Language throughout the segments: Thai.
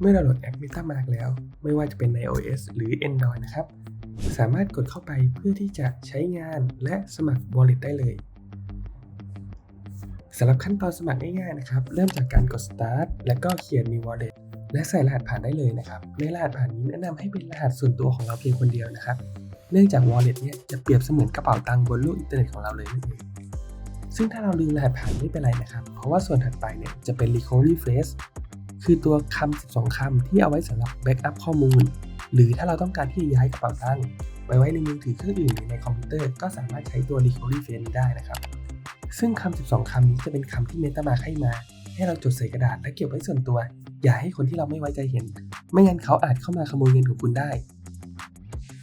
เมื่อเราโหลดแอป MetaMask แล้ว ไม่ว่าจะเป็นใน iOS หรือ Android นะครับ สามารถกดเข้าไปเพื่อที่จะใช้งานและสมัคร Wallet ได้เลยสำหรับขั้นตอนสมัครง่ายๆนะครับ เริ่มจากการกด Start แล้วก็เขียน New Wallet และใส่รหัสผ่านได้เลยนะครับ ในรหัสผ่านนี้แนะนำให้เป็นรหัสส่วนตัวของเราเพียงคนเดียวนะครับ เนื่องจาก Wallet เนี่ยจะเปรียบเสมือนกระเป๋าตังค์บนโลกอินเทอร์เน็ตของเราเลยนั่นเอง ซึ่งถ้าเราลืมรหัสผ่านไม่เป็นไรนะครับ เพราะว่าส่วนถัดไปเนี่ยจะเป็น recovery phrase คือตัวคำ12คำที่เอาไว้สำหรับ backup ข้อมูล หรือถ้าเราต้องการที่จะย้ายกระเป๋าตังค์ไปไว้ในมือถือเครื่องอื่นหรือในคอมพิวเตอร์ก็สามารถใช้ตัว recovery phrase นี้ได้นะครับ ซึ่งคำ12คำนี้จะเป็นคำที่ MetaMask ให้มา ให้เราจดใส่กระดาษและเก็บไว้ส่วนตัว อย่าให้คนที่เราไม่ไว้ใจเห็น ไม่งั้นเขาอาจเข้ามาขโมยเงินของคุณได้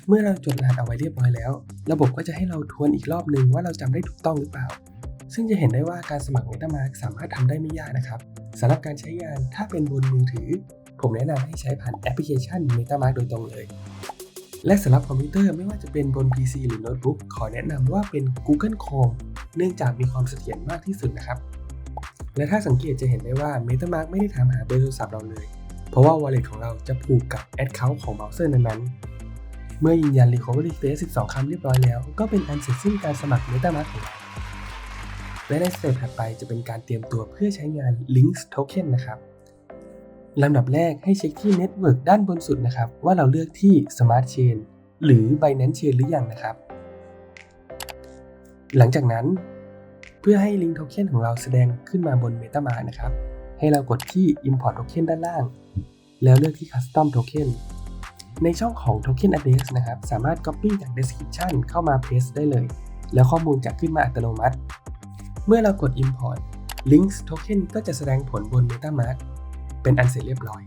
เมื่อเราจดรหัสเอาไว้เรียบร้อยแล้ว ระบบก็จะให้เราทวนอีกรอบหนึ่งว่าเราจำได้ถูกต้องหรือเปล่า ซึ่งจะเห็นได้ว่าการสมัคร MetaMask สามารถทำได้ไม่ยากนะครับสำหรับการใช้งานถ้าเป็นบนมือถือ ผมแนะนำให้ใช้ผ่านแอปพลิเคชัน MetaMask โดยตรงเลย และสำหรับคอมพิวเตอร์ไม่ว่าจะเป็นบน PC หรือโน้ตบุ๊กขอแนะนำว่าเป็น Google Chrome เนื่องจากมีความเสถียรมากที่สุดนะครับ และถ้าสังเกตจะเห็นได้ว่า MetaMask ไม่ได้ถามหาเบอร์โทรศัพท์เราเลย เพราะว่า Wallet ของเราจะผูกกับ Account ของเบราว์เซอร์นั้นๆเมื่อยืนยัน Recovery Phase 12 คำเรียบร้อยแล้ว ก็เป็นอันเสร็จสิ้นการสมัคร MetaMask ของเรา และในสเต็ปถัดไปจะเป็นการเตรียมตัวเพื่อใช้งาน Links Token นะครับลำดับแรกให้เช็คที่ Network ด้านบนสุดนะครับ ว่าเราเลือกที่ Smart Chain หรือ Binance Chain หรือยังนะครับ หลังจากนั้น เพื่อให้ Link Token ของเราแสดงขึ้นมาบน MetaMask นะครับ ให้เรากดที่ Import Token ด้านล่าง แล้วเลือกที่ Custom Token ในช่องของ Token Address นะครับ สามารถ Copy จาก Description เข้ามา Paste ได้เลย แล้วข้อมูลจะขึ้นมาอัตโนมัติ เมื่อเรากด Import Links Token ก็จะแสดงผลบน MetaMask เป็นอันเสร็จเรียบร้อย